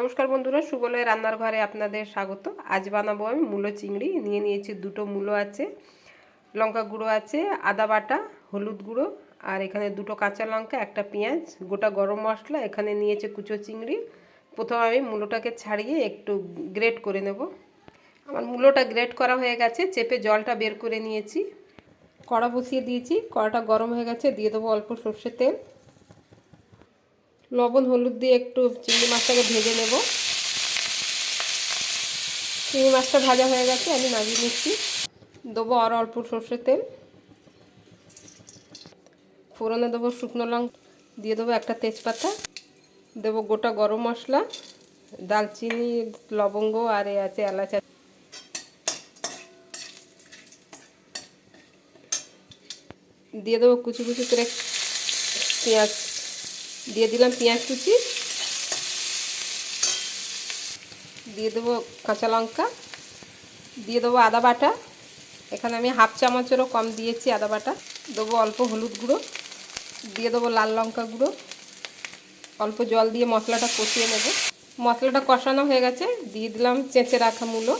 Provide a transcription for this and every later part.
নমস্কার বন্ধুরা, সুবলয় রান্নার ঘরে আপনাদের স্বাগত। আজ বানাবো আমি মূলো চিংড়ি। নিয়ে নিয়েছি দুটো মূলো আছে, লঙ্কা গুঁড়ো আছে, আদা বাটা, হলুদ গুঁড়ো, আর এখানে দুটো কাঁচা লঙ্কা, একটা পেঁয়াজ, গোটা গরম মশলা, এখানে নিয়েছে কুচো চিংড়ি। প্রথমে আমি মূলোটাকে ছাড়িয়ে একটু গ্রেট করে নেব। আমার মূলোটা গ্রেট করা হয়ে গেছে, চেপে জলটা বের করে নিয়েছি। কড়া বসিয়ে দিয়েছি, কড়াটা গরম হয়ে গেছে, দিয়ে দেবো অল্প সর্ষের তেল। লবণ, হলুদ দিয়ে একটু চিংড়ি মাছটাকে ভেজে নেব। চিংড়ি মাছটা ভাজা হয়ে গেছে, আমি নামিয়ে নিচ্ছি। দেবো আরও অল্প সর্ষের তেল। ফোড়নে দেবো শুকনো লঙ্কা দিয়ে দেবো একটা তেজপাতা। দেবো গোটা গরম মশলা দালচিনি লবঙ্গ আর এ আছে এলাচ। দিয়ে দেবো কুচি কুচি করে পেঁয়াজ। দিয়ে দিলাম পেঁয়াজ কুচি। দিয়ে দেবো কাঁচা লঙ্কা। দিয়ে দেবো আদা বাটা। এখানে আমি হাফ চামচেরও কম দিয়েছি আদা বাটা। দেবো অল্প হলুদ গুঁড়ো। দিয়ে দেবো লাল লঙ্কা গুঁড়ো। অল্প জল দিয়ে মশলাটা কষিয়ে নেব। মশলাটা কষানো হয়ে গেছে। দিয়ে দিলাম চেঁচে রাখা মূলো।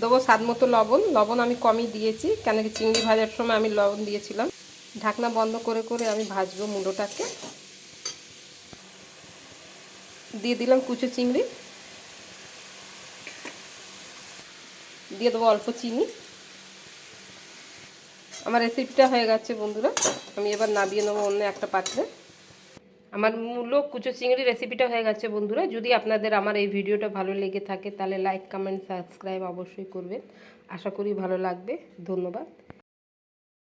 দেবো স্বাদ মতো লবণ। লবণ আমি কমই দিয়েছি, কেন কি চিংড়ি ভাজার সময় আমি লবণ দিয়েছিলাম। ঢাকনা বন্ধ করে করে আমি ভাজবো মূলোটাকে দিয়ে দিলাম কুচো চিংড়ি। দিয়ে দেবো অল্প চিনি। আমার রেসিপিটা হয়ে গেছে বন্ধুরা। আমি এবার নাবিয়ে নেব অন্য একটা পাত্রে। আমার মূলো কুচো চিংড়ি রেসিপিটা হয়ে গেছে বন্ধুরা। যদি আপনাদের আমার এই ভিডিওটা ভালো লেগে থাকে, তাহলে লাইক কমেন্ট সাবস্ক্রাইব অবশ্যই করবেন। আশা করি ভালো লাগবে। ধন্যবাদ।